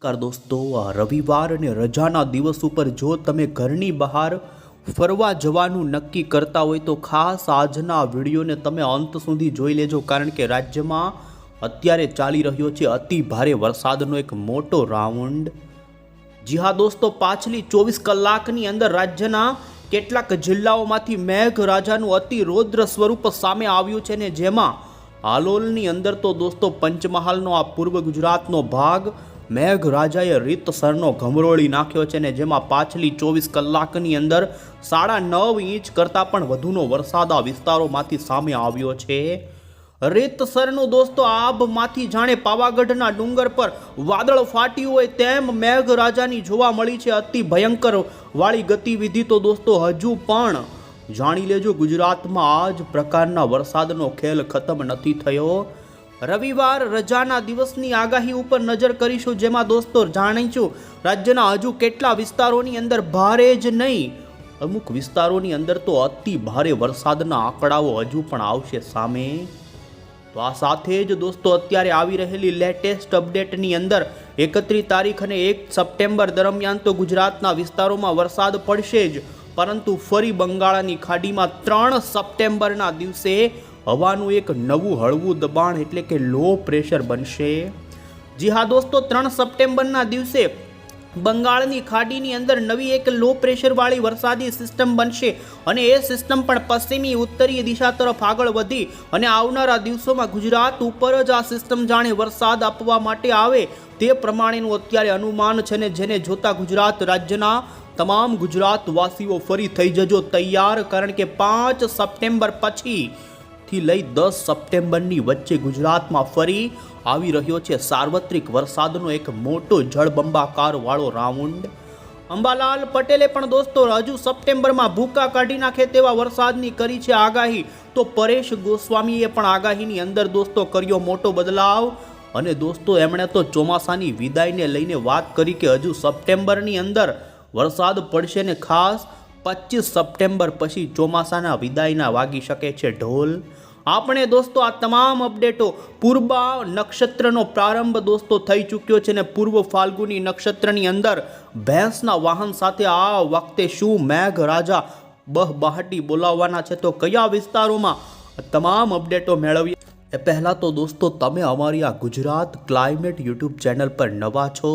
નમસ્કાર દોસ્તો રવિવાર અને રજાના દિવસ ઉપર જો તમે ઘરની બહાર ફરવા જવાનું નક્કી કરતા હોય તો ખાસ આજના વિડીયોને તમે અંત સુધી જોઈ લેજો. કારણ કે રાજ્યમાં અત્યારે ચાલી રહ્યો છે અતિ ભારે વરસાદનો એક મોટો રાઉન્ડ. જી હા દોસ્તો, પાછલી ચોવીસ કલાકની અંદર રાજ્યના કેટલાક જિલ્લાઓમાંથી મેઘરાજાનું અતિ રૌદ્ર સ્વરૂપ સામે આવ્યું છે ને જેમાં હાલોલની અંદર તો દોસ્તો, પંચમહાલનો આ પૂર્વ ગુજરાતનો ભાગ મેઘરાજાએ રીતસરનો ઘમરોળી નાખ્યો છે ને જેમાં પાછલી ચોવીસ કલાકની અંદર સાડા નવ ઇંચ કરતાં પણ વધુનો વરસાદ આ વિસ્તારોમાંથી સામે આવ્યો છે. રીતસરનું દોસ્તો આભમાંથી જાણે પાવાગઢના ડુંગર પર વાદળ ફાટ્યું હોય તેમ મેઘરાજાની જોવા મળી છે. અતિ ભયંકર વાળી ગતિવિધિ તો દોસ્તો હજુ પણ. જાણી લેજો ગુજરાતમાં આ જ પ્રકારના વરસાદનો ખેલ ખતમ નથી થયો. રવિવાર રજાના દિવસની આગાહી ઉપર નજર કરીશું. જેમાં દોસ્તો જાણીશું, રાજ્યના હજુ કેટલા વિસ્તારોની અંદર ભારે જ નહીં. અમુક વિસ્તારોની અંદર તો અતિ ભારે વરસાદના આંકડાઓ હજુ પણ આવશે સામે. તો આ સાથે જ દોસ્તો અત્યારે આવી રહેલી લેટેસ્ટ અપડેટની અંદર એકત્રીસ તારીખ અને એક સપ્ટેમ્બર દરમિયાન તો ગુજરાતના વિસ્તારોમાં વરસાદ પડશે જ. પરંતુ ફરી બંગાળની ખાડીમાં ત્રણ સપ્ટેમ્બરના દિવસે હવાનું એક નવું હળવું દબાણ એટલે કે લો પ્રેશર બનશે. જી હા દોસ્તો, ત્રણ સપ્ટેમ્બરના દિવસે બંગાળની ખાડીની અંદર નવી એક લો પ્રેશરવાળી વરસાદી સિસ્ટમ બનશે અને એ સિસ્ટમ પણ પશ્ચિમી ઉત્તરીય દિશા તરફ આગળ વધી અને આવનારા દિવસોમાં ગુજરાત ઉપર જ આ સિસ્ટમ જાણે વરસાદ આપવા માટે આવે તે પ્રમાણેનું અત્યારે અનુમાન છે ને જેને જોતા ગુજરાત રાજ્યના તમામ ગુજરાતવાસીઓ ફરી થઈ જજો તૈયાર કારણ કે પાંચ સપ્ટેમ્બર પછી થી લઈ દસ સપ્ટેમ્બરની વચ્ચે ગુજરાતમાં ફરી આવી રહ્યો છે સાર્વત્રિક વરસાદનો એક મોટો જળબંબાકાર વાળો રાઉન્ડ. અંબાલાલ પટેલે પણ દોસ્તો, હજુ સપ્ટેમ્બરમાં ભૂકા કાઢી નાખે તેવા વરસાદની કરી છે આગાહી. તો પરેશ ગોસ્વામીએ પણ આગાહીની અંદર દોસ્તો કર્યો મોટો બદલાવ. અને દોસ્તો, એમણે તો ચોમાસાની વિદાયને લઈને વાત કરી કે હજુ સપ્ટેમ્બરની અંદર વરસાદ પડશે ને ખાસ. પચીસ સપ્ટેમ્બર પછી ચોમાસાના વિદાયના વાગી શકે છે ઢોલ. આપણે દોસ્તો આ તમામ અપડેટો પૂર્વા નક્ષત્રનો પ્રારંભ દોસ્તો થઈ ચૂક્યો છે ને પૂર્વ ફાલ્ગુની નક્ષત્રની અંદર ભેંસના વાહન સાથે આ વખતે શું મેઘ રાજા બહબહાટી બોલાવવાના છે તો કયા વિસ્તારોમાં તમામ અપડેટો મેળવીએ? એ પહેલાં તો દોસ્તો તમે અમારી આ ગુજરાત ક્લાઇમેટ યુટ્યુબ ચેનલ પર નવા છો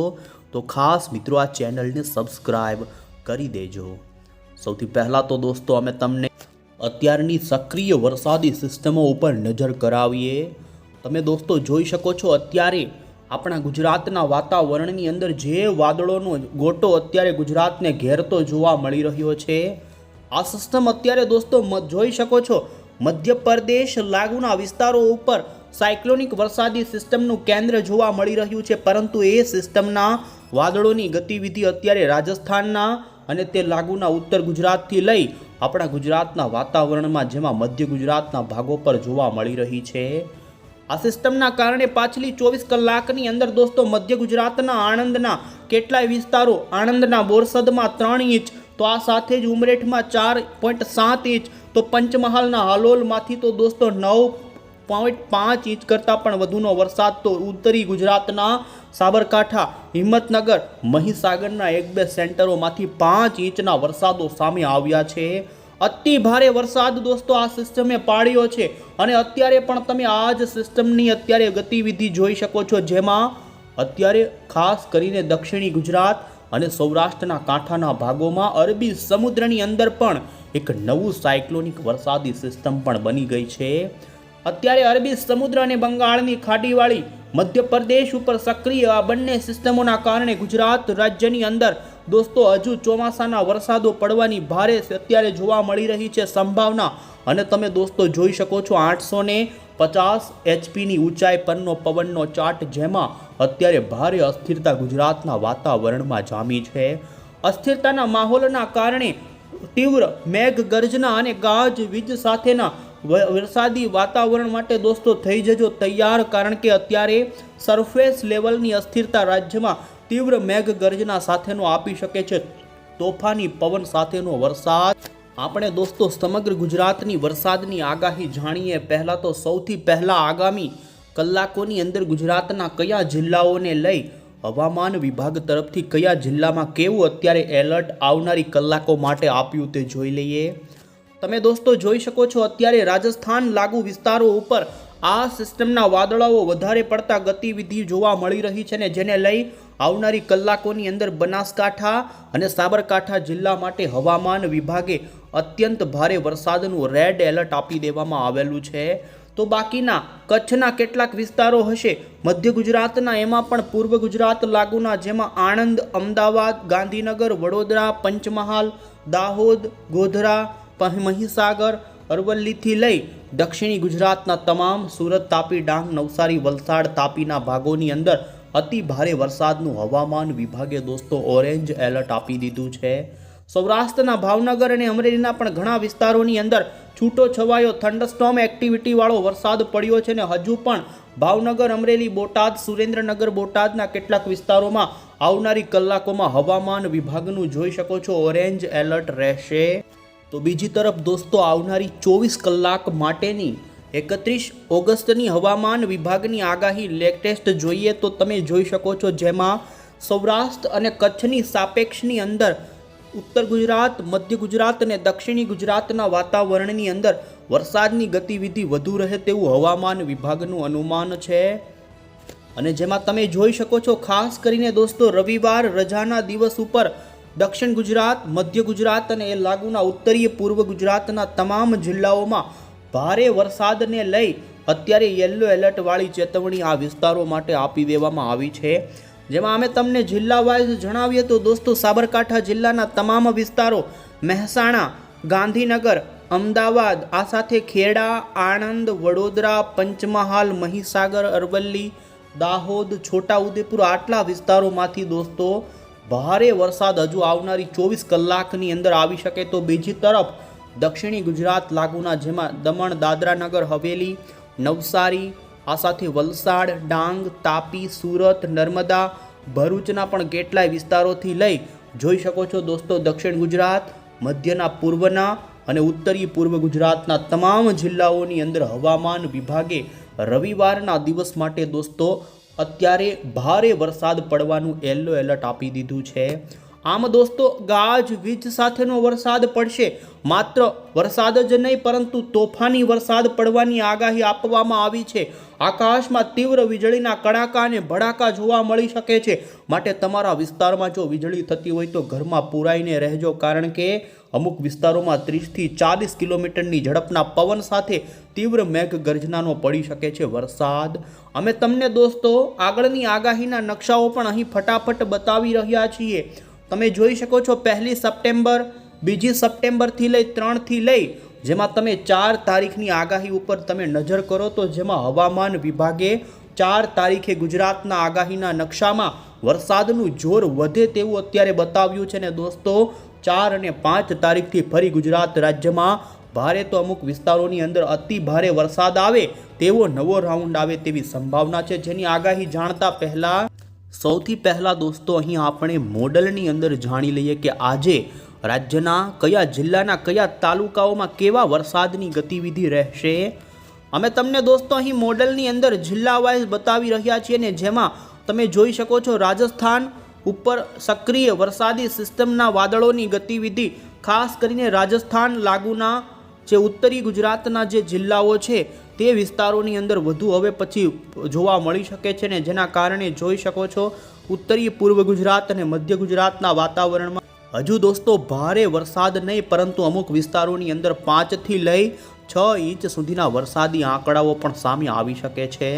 તો ખાસ મિત્રો આ ચેનલને સબસ્ક્રાઈબ કરી દેજો. સૌથી પહેલાં તો દોસ્તો, અમે તમને અત્યારની સક્રિય વરસાદી સિસ્ટમો ઉપર નજર કરાવીએ. તમે દોસ્તો જોઈ શકો છો, અત્યારે આપણા ગુજરાતના વાતાવરણની અંદર જે વાદળોનો ગોટો અત્યારે ગુજરાતને ઘેરતો જોવા મળી રહ્યો છે. આ સિસ્ટમ અત્યારે દોસ્તો જોઈ શકો છો, મધ્યપ્રદેશ લાગુના વિસ્તારો ઉપર સાયક્લોનિક વરસાદી સિસ્ટમનું કેન્દ્ર જોવા મળી રહ્યું છે, પરંતુ એ સિસ્ટમના વાદળોની ગતિવિધિ અત્યારે રાજસ્થાનના અને તે લાગુના ઉત્તર ગુજરાતથી લઈ આપણા ગુજરાતના વાતાવરણમાં, જેમાં મધ્ય ગુજરાતના ભાગો પર જોવા મળી રહી છે. આ સિસ્ટમના કારણે પાછલી ચોવીસ કલાકની અંદર દોસ્તો, મધ્ય ગુજરાતના આણંદના કેટલાય વિસ્તારો આણંદના બોરસદમાં ત્રણ ઇંચ, તો આ સાથે જ ઉમરેઠમાં ચાર પોઈન્ટ સાત ઇંચ, તો પંચમહાલના હાલોલમાંથી તો દોસ્તો નવ પોઈન્ટ પાંચ ઇંચ કરતાં પણ વધુનો વરસાદ તો ઉત્તરી ગુજરાતના સાબરકાંઠા, હિંમતનગર, મહીસાગરના એક બે સેન્ટરોમાંથી પાંચ ઇંચના વરસાદો સામે આવ્યા છે. અતિ ભારે વરસાદ દોસ્તો આ સિસ્ટમે પાડ્યો છે અને અત્યારે પણ તમે આ જ સિસ્ટમની અત્યારે ગતિવિધિ જોઈ શકો છો જેમાં અત્યારે ખાસ કરીને દક્ષિણી ગુજરાત અને સૌરાષ્ટ્રના કાંઠાના ભાગોમાં અરબી સમુદ્રની અંદર પણ એક નવું સાયક્લોનિક વરસાદી સિસ્ટમ પણ બની ગઈ છે. અત્યારે અરબી સમુદ્ર અને બંગાળની ખાડીવાળી મધ્યપ્રદેશ ઉપર સક્રિય આ બંને સિસ્ટમોના કારણે ગુજરાત રાજ્યની અંદર દોસ્તો, હજુ ચોમાસાના વરસાદો પડવાની ભારે અત્યારે જોવા મળી રહી છે સંભાવના. અને તમે દોસ્તો જોઈ શકો છો આઠસો ને પચાસ એચપીની ઊંચાઈ પરનો પવનનો ચાર્ટ, જેમાં અત્યારે ભારે અસ્થિરતા ગુજરાતના વાતાવરણમાં જામી છે. અસ્થિરતાના માહોલના કારણે તીવ્ર મેઘ ગર્જના અને ગાજ વીજ સાથેના વરસાદી વાતાવરણ માટે દોસ્તો થઈ જજો તૈયાર, કારણ કે અત્યારે સરફેસ લેવલની અસ્થિરતા રાજ્યમાં તીવ્ર મેઘગર્જના સાથેનો આપી શકે છે. તોફાની પવન સાથેનો વરસાદ. આપણે દોસ્તો સમગ્ર ગુજરાતની વરસાદની આગાહી જાણીએ. પહેલાં તો સૌથી પહેલાં આગામી કલાકોની અંદર ગુજરાતના કયા જિલ્લાઓને લઈ હવામાન વિભાગ તરફથી કયા જિલ્લામાં કેવું અત્યારે એલર્ટ આવનારી કલાકો માટે આપ્યું તે જોઈ લઈએ. તમે દોસ્તો જોઈ શકો છો, અત્યારે રાજસ્થાન લાગુ વિસ્તારો ઉપર આ સિસ્ટમના વાદળાઓ વધારે પડતા ગતિવિધિ જોવા મળી રહી છે ને જેને લઈ આવનારી કલાકોની અંદર બનાસકાંઠા અને સાબરકાંઠા જિલ્લા માટે હવામાન વિભાગે અત્યંત ભારે વરસાદનું રેડ એલર્ટ આપી દેવામાં આવેલું છે. તો બાકીના કચ્છના કેટલાક વિસ્તારો હશે, મધ્ય ગુજરાતના એમાં પણ પૂર્વ ગુજરાત લાગુના જેમાં આણંદ, અમદાવાદ, ગાંધીનગર, વડોદરા, પંચમહાલ, દાહોદ, ગોધરા મહીસાગર, અરવલ્લીથી લઈ દક્ષિણી ગુજરાતના તમામ સુરત તાપી ડાંગ, નવસારી, વલસાડ તાપીના ભાગોની અંદર અતિ ભારે વરસાદનું હવામાન વિભાગે દોસ્તો ઓરેન્જ એલર્ટ આપી દીધું છે. સૌરાષ્ટ્રના ભાવનગર અને અમરેલીના પણ ઘણા વિસ્તારોની અંદર છૂટો છવાયો થંડરસ્ટોમ એક્ટિવિટીવાળો વરસાદ પડ્યો છે ને હજુ પણ ભાવનગર, અમરેલી, બોટાદ, સુરેન્દ્રનગર, બોટાદના કેટલાક વિસ્તારોમાં આવનારી કલાકોમાં હવામાન વિભાગનું જોઈ શકો છો. ઓરેન્જ એલર્ટ રહેશે. તો બીજી તરફ દોસ્તો, આવનારી ચોવીસ કલાક માટેની એકત્રીસ ઓગસ્ટની હવામાન વિભાગની આગાહી લેટેસ્ટ જોઈએ તો તમે જોઈ શકો છો જેમાં સૌરાષ્ટ્ર અને કચ્છની સાપેક્ષની અંદર ઉત્તર ગુજરાત, મધ્ય ગુજરાત અને દક્ષિણી ગુજરાતના વાતાવરણની અંદર વરસાદની ગતિવિધિ વધુ રહે તેવું હવામાન વિભાગનું અનુમાન છે. અને જેમાં તમે જોઈ શકો છો, ખાસ કરીને દોસ્તો, રવિવાર રજાના દિવસ ઉપર દક્ષિણ ગુજરાત, મધ્ય ગુજરાત અને એ લાગુના ઉત્તરીય પૂર્વ ગુજરાતના તમામ જિલ્લાઓમાં ભારે વરસાદને લઈ અત્યારે યલો એલર્ટવાળી ચેતવણી આ વિસ્તારો માટે આપી દેવામાં આવી છે. જેમાં અમે તમને જિલ્લા વાઇઝ જણાવીએ તો દોસ્તો સાબરકાંઠા જિલ્લાના તમામ વિસ્તારો, મહેસાણા, ગાંધીનગર, અમદાવાદ, આ સાથે ખેડા, આણંદ, વડોદરા, પંચમહાલ, મહીસાગર, અરવલ્લી, દાહોદ, છોટાઉદેપુર આટલા વિસ્તારોમાંથી દોસ્તો ભારે વરસાદ હજુ આવનારી ચોવીસ કલાકની અંદર આવી શકે તો બીજી તરફ દક્ષિણી ગુજરાત લાગુના જેમાં દમણ દાદરા નગર હવેલી, નવસારી, આ સાથે વલસાડ, ડાંગ, તાપી, સુરત, નર્મદા, ભરૂચના પણ કેટલાય વિસ્તારોથી લઈ જોઈ શકો છો દોસ્તો દક્ષિણ ગુજરાત, મધ્યના પૂર્વના અને ઉત્તરી પૂર્વ ગુજરાતના તમામ જિલ્લાઓની અંદર હવામાન વિભાગે રવિવારના દિવસ માટે દોસ્તો અત્યારે ભારે વરસાદ પડવાનું યલો એલર્ટ આપી દીધું છે. આમ દોસ્તો, ગાજ વીજ સાથેનો વરસાદ પડશે. માત્ર વરસાદ જ નહીં, પરંતુ તોફાની વરસાદ પડવાની આગાહી આપવામાં આવી છે. આકાશમાં તીવ્ર વીજળીના કડાકા અને ભડાકા જોવા મળી શકે છે. માટે તમારા વિસ્તારમાં જો વીજળી થતી હોય તો ઘરમાં પુરાઈને રહેજો, કારણ કે અમુક વિસ્તારોમાં ત્રીસથી ચાલીસ કિલોમીટરની ઝડપના પવન સાથે તીવ્ર મેઘ ગર્જનાનો પડી શકે છે વરસાદ. અમે તમને દોસ્તો, આગળની આગાહીના નકશાઓ પણ અહીં ફટાફટ બતાવી રહ્યા છીએ. તમે જોઈ શકો છો પહેલી સપ્ટેમ્બર, બીજી સપ્ટેમ્બરથી લઈ ત્રણથી લઈ, જેમાં તમે ચાર તારીખની આગાહી ઉપર તમે નજર કરો તો જેમાં હવામાન વિભાગે ચાર તારીખે ગુજરાતના આગાહીના નકશામાં વરસાદનું જોર વધે તેવું અત્યારે બતાવ્યું છે. ને દોસ્તો, ચાર અને પાંચ તારીખથી ફરી ગુજરાત રાજ્યમાં ભારે તો અમુક વિસ્તારોની અંદર અતિ ભારે વરસાદ આવે તેવો નવો રાઉન્ડ આવે તેવી સંભાવના છે. જેની આગાહી જાણતા પહેલા સૌથી પહેલાં દોસ્તો, અહીં આપણે મોડલની અંદર જાણી લઈએ કે આજે રાજ્યના કયા જિલ્લાના કયા તાલુકાઓમાં કેવા વરસાદની ગતિવિધિ રહેશે. અમે તમને દોસ્તો, અહીં મોડલની અંદર જિલ્લા વાઇઝ બતાવી રહ્યા છીએ ને જેમાં તમે જોઈ શકો છો રાજસ્થાન ઉપર સક્રિય વરસાદી સિસ્ટમના વાદળોની ગતિવિધિ, ખાસ કરીને રાજસ્થાન લાગુના જે ઉત્તરી ગુજરાતના જે જિલ્લાઓ છે તે વિસ્તારોની અંદર વધુ હવે પછી જોવા મળી શકે છે ને જેના કારણે જોઈ શકો છો ઉત્તરીય પૂર્વ ગુજરાત અને મધ્ય ગુજરાતના વાતાવરણમાં. હજુ દોસ્તો ભારે વરસાદ નહીં, પરંતુ અમુક વિસ્તારોની અંદર પાંચથી લઈ છ ઇંચ સુધીના વરસાદી આંકડાઓ પણ સામે આવી શકે છે.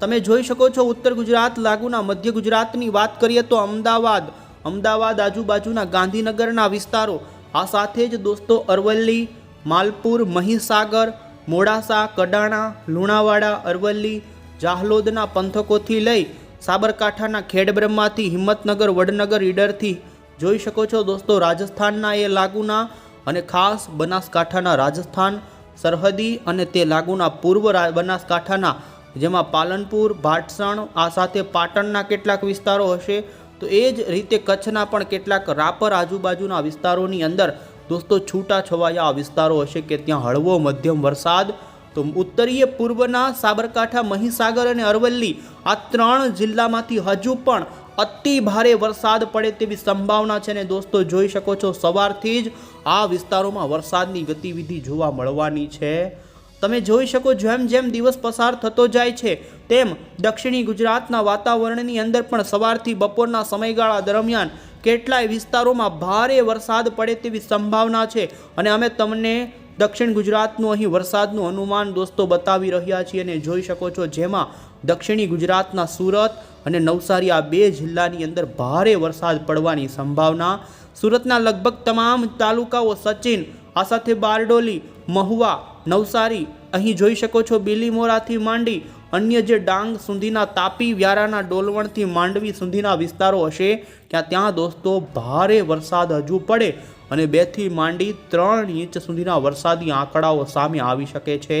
તમે જોઈ શકો છો ઉત્તર ગુજરાત લાગુના મધ્ય ગુજરાતની વાત કરીએ તો અમદાવાદ અમદાવાદ આજુબાજુના ગાંધીનગરના વિસ્તારો. આ સાથે જ દોસ્તો અરવલ્લી, માલપુર, મહીસાગર મોડાસા, કડાણા, લુણાવાડા, અરવલ્લી, જાહલોદના પંથકોથી લઈ સાબરકાંઠાના ખેડબ્રહ્માથી, હિંમતનગર, વડનગર ઈડરથી જોઈ શકો છો દોસ્તો રાજસ્થાનના એ લાગુના અને ખાસ બનાસકાંઠાના રાજસ્થાન, સરહદી અને તે લાગુના પૂર્વ બનાસકાંઠાના, જેમાં પાલનપુર, ભાટસણ, આ સાથે પાટણના કેટલાક વિસ્તારો હશે. તો એ જ રીતે કચ્છના પણ કેટલાક રાપર આજુબાજુના વિસ્તારોની અંદર દોસ્તો છૂટા છવાયા વિસ્તારો હશે કે ત્યાં હળવો મધ્યમ વરસાદ, તો ઉત્તરીય પૂર્વના સાબરકાંઠા, મહીસાગર અને અરવલ્લી આ ત્રણ જિલ્લામાંથી હજુ પણ અતિ ભારે વરસાદ પડે તેવી સંભાવના છે ને દોસ્તો જોઈ શકો છો સવારથી જ આ વિસ્તારોમાં વરસાદની ગતિવિધિ જોવા મળવાની છે. તમે જોઈ શકો જેમ જેમ દિવસ પસાર થતો જાય છે, તેમ દક્ષિણી ગુજરાતના વાતાવરણની અંદર પણ સવારથી બપોરના સમયગાળા દરમિયાન કેટલાય વિસ્તારોમાં ભારે વરસાદ પડે તેવી સંભાવના છે. અને અમે તમને દક્ષિણ ગુજરાતનું, અહીં વરસાદનું અનુમાન દોસ્તો બતાવી રહ્યા છીએ અને જોઈ શકો છો જેમાં દક્ષિણી ગુજરાતના સુરત અને નવસારી આ બે જિલ્લાની અંદર ભારે વરસાદ પડવાની સંભાવના. સુરતના લગભગ તમામ તાલુકાઓ સચિન, આ સાથે બારડોલી, મહુવા, નવસારી, અહીં જોઈ શકો છો, બિલીમોરાથી માંડી અન્ય જે ડાંગ સુધીના તાપી વ્યારાના ડોલવણથી માંડવી સુધીના વિસ્તારો હશે ત્યાં ત્યાં દોસ્તો ભારે વરસાદ હજુ પડે અને બેથી માંડી ત્રણ ઇંચ સુધીના વરસાદી આંકડાઓ સામે આવી શકે છે.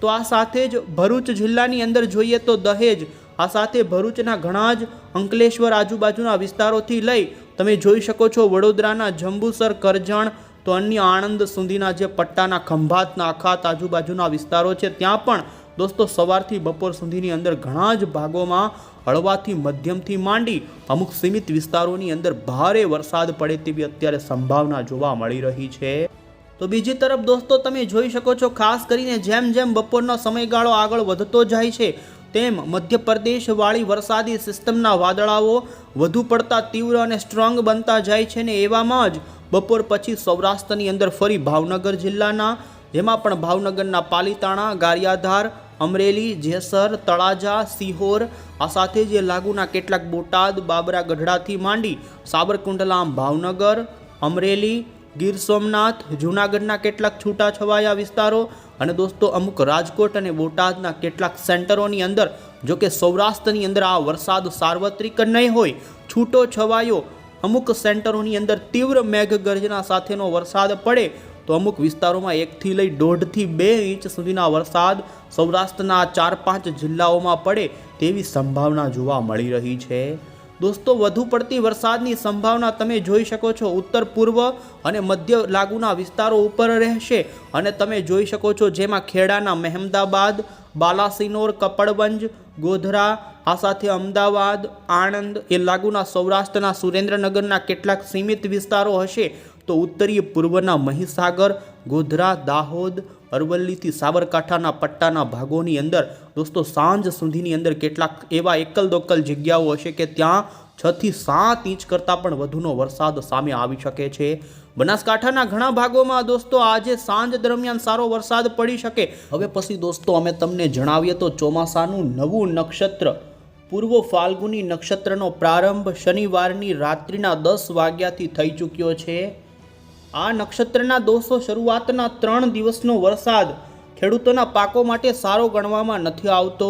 તો આ સાથે જ ભરૂચ જિલ્લાની અંદર જોઈએ તો દહેજ, આ સાથે ભરૂચના ઘણા જ અંકલેશ્વર આજુબાજુના વિસ્તારોથી લઈ તમે જોઈ શકો છો વડોદરાના જંબુસર, કરજણ, તો અન્ય આણંદ સુધીના જે પટ્ટાના ખંભાતના અખાત આજુબાજુના વિસ્તારો છે, ત્યાં પણ દોસ્તો, સવારથી બપોર સુધીની અંદર ઘણા જ ભાગોમાં હળવાથી મધ્યમથી માંડી અમુક સીમિત વિસ્તારોની અંદર ભારે વરસાદ પડે તેવી અત્યારે સંભાવના જોવા મળી રહી છે. તો બીજી તરફ દોસ્તો, તમે જોઈ શકો છો, ખાસ કરીને જેમ જેમ બપોરનો સમયગાળો આગળ વધતો જાય છે, તેમ મધ્યપ્રદેશવાળી વરસાદી સિસ્ટમના વાદળાઓ વધુ પડતા તીવ્ર અને સ્ટ્રોંગ બનતા જાય છે ને એવામાં જ બપોર પછી સૌરાષ્ટ્રની અંદર ફરી ભાવનગર જિલ્લાના, જેમાં પણ ભાવનગરના પાલીતાણા, ગારિયાધાર અમરેલી, જેસર, તળાજા, સિહોર, આ સાથે જે લાગુના કેટલાક બોટાદ, બાબરા, ગઢડાથી માંડી સાબરકુંડલા ભાવનગર, અમરેલી, ગીર સોમનાથ, જૂનાગઢના કેટલાક છૂટાછવાયા વિસ્તારો અને દોસ્તો, અમુક રાજકોટ અને બોટાદના કેટલાક સેન્ટરોની અંદર, જો કે સૌરાષ્ટ્રની અંદર આ વરસાદ સાર્વત્રિક નહીં હોય છૂટો છવાયો અમુક સેન્ટરોની અંદર તીવ્ર મેઘગર્જના સાથેનો વરસાદ પડે તો અમુક વિસ્તારોમાં એકથી લઈ દોઢથી બે ઇંચ સુધીના વરસાદ સૌરાષ્ટ્રના ચાર પાંચ જિલ્લાઓમાં પડે તેવી સંભાવના જોવા મળી રહી છે. દોસ્તો, વધુ પડતી વરસાદની સંભાવના તમે જોઈ શકો છો. ઉત્તર, પૂર્વ અને મધ્ય લાગુના વિસ્તારો ઉપર રહેશે અને તમે જોઈ શકો છો જેમાં ખેડાના મહેમદાબાદ, બાલાસિનોર, કપડવંજ, ગોધરા, આ સાથે અમદાવાદ, આણંદ એ લાગુના સૌરાષ્ટ્રના સુરેન્દ્રનગરના કેટલાક સીમિત વિસ્તારો હશે. તો ઉત્તરીય પૂર્વના મહીસાગર, ગોધરા, દાહોદ, અરવલ્લીથી સાબરકાંઠાના પટ્ટાના ભાગોની અંદર. દોસ્તો, સાંજ સુધીની અંદર કેટલાક એવા એકલ દોકલ જગ્યાઓ હશે કે ત્યાં છથી સાત ઇંચ કરતાં પણ વધુનો વરસાદ સામે આવી શકે છે. બનાસકાંઠાના ઘણા ભાગોમાં દોસ્તો, આજે સાંજ દરમિયાન સારો વરસાદ પડી શકે. હવે પછી દોસ્તો, અમે તમને જણાવીએ તો ચોમાસાનું નવું નક્ષત્ર. પૂર્વ ફાલ્ગુની નક્ષત્રનો પ્રારંભ શનિવારની રાત્રિના દસ વાગ્યાથી થઈ ચૂક્યો છે. આ નક્ષત્રના દોષો શરૂઆતના ત્રણ દિવસનો વરસાદ ખેડૂતોના પાકો માટે સારો ગણવામાં નથી આવતો.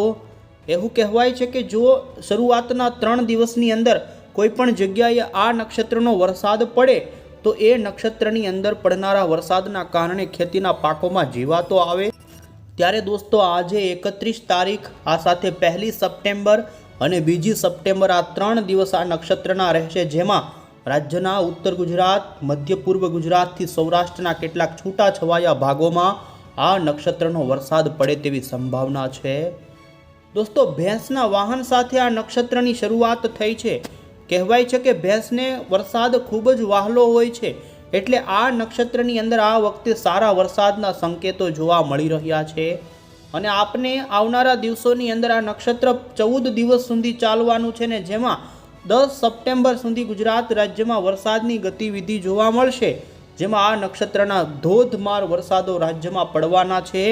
એવું કહેવાય છે કે જો શરૂઆતના ત્રણ દિવસની અંદર કોઈ પણ જગ્યાએ આ નક્ષત્રનો વરસાદ પડે, તો એ નક્ષત્રની અંદર પડનારા વરસાદના કારણે ખેતીના પાકોમાં જીવાતો આવે. ત્યારે દોસ્તો, આજે એકત્રીસ તારીખ, આ સાથે પહેલી સપ્ટેમ્બર અને બીજી સપ્ટેમ્બર આ ત્રણ દિવસ આ નક્ષત્રના રહેશે, જેમાં રાજ્યના ઉત્તર ગુજરાત, મધ્ય પૂર્વ ગુજરાતથી સૌરાષ્ટ્રના કેટલાક છૂટાછવાયા ભાગોમાં આ નક્ષત્રનો વરસાદ પડે તેવી સંભાવના છે. દોસ્તો, ભેંસના વાહન સાથે આ નક્ષત્રની શરૂઆત થઈ છે. કહેવાય છે કે ભેંસને વરસાદ ખૂબ જ વહાલો હોય છે, એટલે આ નક્ષત્રની અંદર આ વખતે સારા વરસાદના સંકેતો જોવા મળી રહ્યા છે. અને આપને આવનારા દિવસોની અંદર આ નક્ષત્ર ચૌદ દિવસ સુધી ચાલવાનું છે ને જેમાં દસ સપ્ટેમ્બર સુધી ગુજરાત રાજ્યમાં વરસાદની ગતિવિધિ જોવા મળશે. જેમાં આ નક્ષત્રના ધોધમાર વરસાદો રાજ્યમાં પડવાના છે.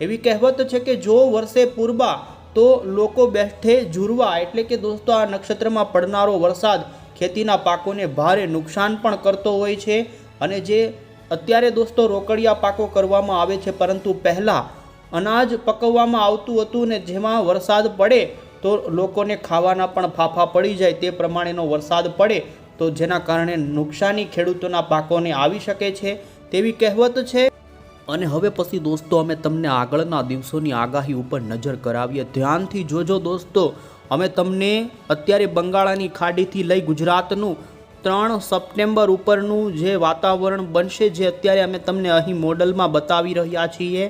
એવી કહેવત છે કે જો વર્ષે પૂર્વા તો લોકો બેઠે જુરવા એટલે કે દોસ્તો, આ નક્ષત્રમાં પડનારો વરસાદ ખેતીના પાકોને ભારે નુકસાન પણ કરતો હોય છે. અને જે અત્યારે દોસ્તો રોકડિયા પાકો કરવામાં આવે છે, પરંતુ પહેલાં અનાજ પકવવામાં આવતું હતું ને જેમાં વરસાદ પડે તો લોકોને ખાવાના પણ ફાફા પડી જાય તે પ્રમાણેનો વરસાદ પડે તો જેના કારણે નુકસાની ખેડૂતોના પાકોને આવી શકે છે તેવી કહેવત છે. અને હવે પછી દોસ્તો અમે તમને આગળના દિવસોની આગાહી ઉપર નજર કરાવીએ. ધ્યાનથી જોજો દોસ્તો, અમે તમને અત્યારે બંગાળાની ખાડીથી લઈ ગુજરાતનું ત્રણ સપ્ટેમ્બર ઉપરનું જે વાતાવરણ બનશે જે અત્યારે અમે તમને અહીં મોડલમાં બતાવી રહ્યા છીએ.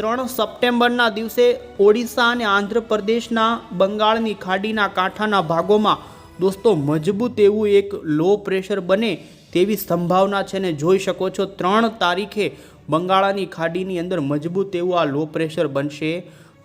ત્રણ સપ્ટેમ્બરના દિવસે ઓડિશા અને આંધ્રપ્રદેશના બંગાળની ખાડીના કાંઠાના ભાગોમાં. દોસ્તો, મજબૂત એવું એક લો પ્રેશર બને તેવી સંભાવના છે ને જોઈ શકો છો. ત્રણ તારીખે બંગાળાની ખાડીની અંદર મજબૂત એવું આ લો પ્રેશર બનશે.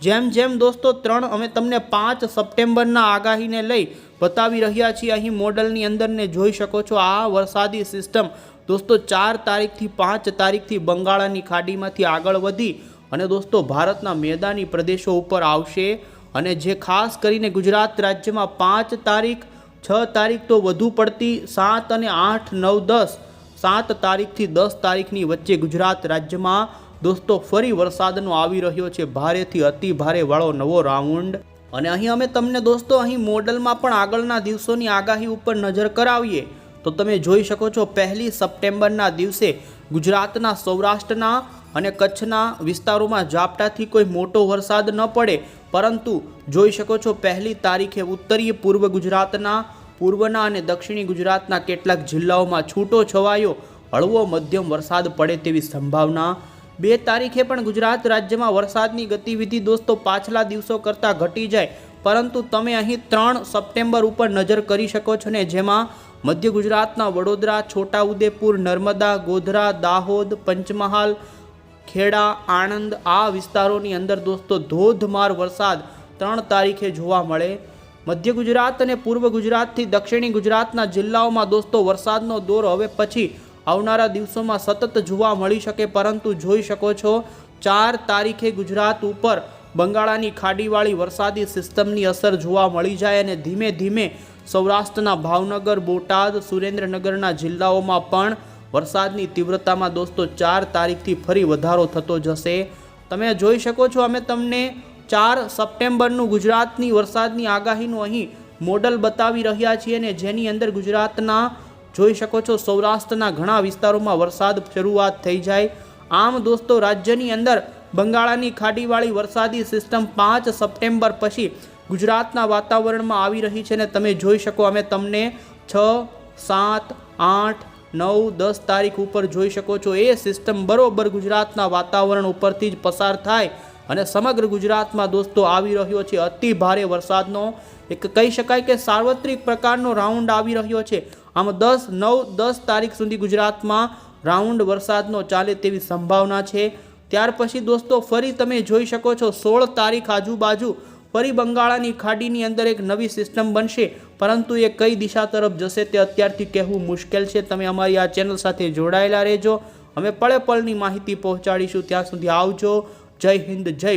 જેમ જેમ દોસ્તો, ત્રણ અમે તમને પાંચ સપ્ટેમ્બરના આગાહીને લઈ બતાવી રહ્યા છીએ. અહીં મોડલની અંદરને જોઈ શકો છો આ વરસાદી સિસ્ટમ દોસ્તો, ચાર તારીખથી પાંચ તારીખથી બંગાળાની ખાડીમાંથી આગળ વધી અને દોસ્તો, ભારતના મેદાની પ્રદેશો ઉપર આવશે અને જે ખાસ કરીને ગુજરાત રાજ્યમાં પાંચ તારીખ, છ તારીખ તો વધુ પડતી સાત અને આઠ, નવ, દસ, સાત તારીખથી દસ તારીખની વચ્ચે ગુજરાત રાજ્યમાં દોસ્તો, ફરી વરસાદનો આવી રહ્યો છે. ભારેથી અતિ ભારે વાળો નવો રાઉન્ડ. અને અહીં અમે તમને દોસ્તો, અહીં મોડલમાં પણ આગળના દિવસોની આગાહી ઉપર નજર કરાવીએ. તો તમે જોઈ શકો છો, પહેલી સપ્ટેમ્બરના દિવસે ગુજરાતના, સૌરાષ્ટ્રના અને કચ્છના વિસ્તારોમાં ઝાપટાથી કોઈ મોટો વરસાદ ન પડે. પરંતુ જોઈ શકો છો, પહેલી તારીખે ઉત્તરીય પૂર્વ ગુજરાતના, પૂર્વના અને દક્ષિણી ગુજરાતના કેટલાક જિલ્લાઓમાં છૂટો છવાયો. હળવો મધ્યમ વરસાદ પડે તેવી સંભાવના. બે તારીખે પણ ગુજરાત રાજ્યમાં વરસાદની ગતિવિધિ દોસ્તો પાછલા દિવસો કરતાં ઘટી જાય. પરંતુ તમે અહીં ત્રણ સપ્ટેમ્બર ઉપર નજર કરી શકો છો ને, જેમાં મધ્ય ગુજરાતના વડોદરા, છોટાઉદેપુર, નર્મદા, ગોધરા, દાહોદ, પંચમહાલ, ખેડા, આણંદ આ વિસ્તારોની અંદર દોસ્તો ધોધમાર વરસાદ ત્રણ તારીખે જોવા મળે. મધ્ય ગુજરાત અને પૂર્વ ગુજરાતથી દક્ષિણી ગુજરાતના જિલ્લાઓમાં દોસ્તો વરસાદનો દોર હવે પછી આવનારા દિવસોમાં સતત જોવા મળી શકે, પરંતુ જોઈ શકો છો, ચાર તારીખે ગુજરાત ઉપર બંગાળાની ખાડીવાળી વરસાદી સિસ્ટમની અસર જોવા મળી જાય અને ધીમે ધીમે સૌરાષ્ટ્રના ભાવનગર, બોટાદ, સુરેન્દ્રનગરના જિલ્લાઓમાં પણ વરસાદની તીવ્રતામાં દોસ્તો ચાર તારીખથી ફરી વધારો થતો જશે. તમે જોઈ શકો છો, અમે તમને ચાર સપ્ટેમ્બરનું ગુજરાતની વરસાદની આગાહીનું અહીં મોડલ બતાવી રહ્યા છીએ ને જેની અંદર ગુજરાતના જોઈ શકો છો, સૌરાષ્ટ્રના ઘણા વિસ્તારોમાં વરસાદ શરૂઆત થઈ જાય. આમ દોસ્તો, રાજ્યની અંદર બંગાળાની ખાડીવાળી વરસાદી સિસ્ટમ પાંચ સપ્ટેમ્બર પછી ગુજરાતના વાતાવરણમાં આવી રહી છે ને તમે જોઈ શકો, અમે તમને છ, સાત, આઠ, નવ, દસ તારીખ ઉપર જોઈ શકો છો. એ સિસ્ટમ બરોબર ગુજરાતના વાતાવરણ ઉપરથી જ પસાર થાય અને સમગ્ર ગુજરાતમાં દોસ્તો આવી રહ્યો છે. અતિ ભારે વરસાદનો એક કહી શકાય કે સાર્વત્રિક પ્રકારનો રાઉન્ડ આવી રહ્યો છે. આમ દસ, નવ, દસ તારીખ સુધી ગુજરાતમાં રાઉન્ડ વરસાદનો ચાલે તેવી સંભાવના છે. ત્યાર પછી દોસ્તો, ફરી તમે જોઈ શકો છો સોળ તારીખ આજુબાજુ ફરી બંગાળાની ખાડીની અંદર એક નવી સિસ્ટમ બનશે. પરંતુ એ કઈ દિશા તરફ જશે તે અત્યારથી કહેવું મુશ્કેલ છે. તમે અમારી આ ચેનલ સાથે જોડાયેલા રહેજો. અમે પળે પળની માહિતી પહોંચાડીશું. ત્યાં સુધી આવજો. જય હિન્દ, જય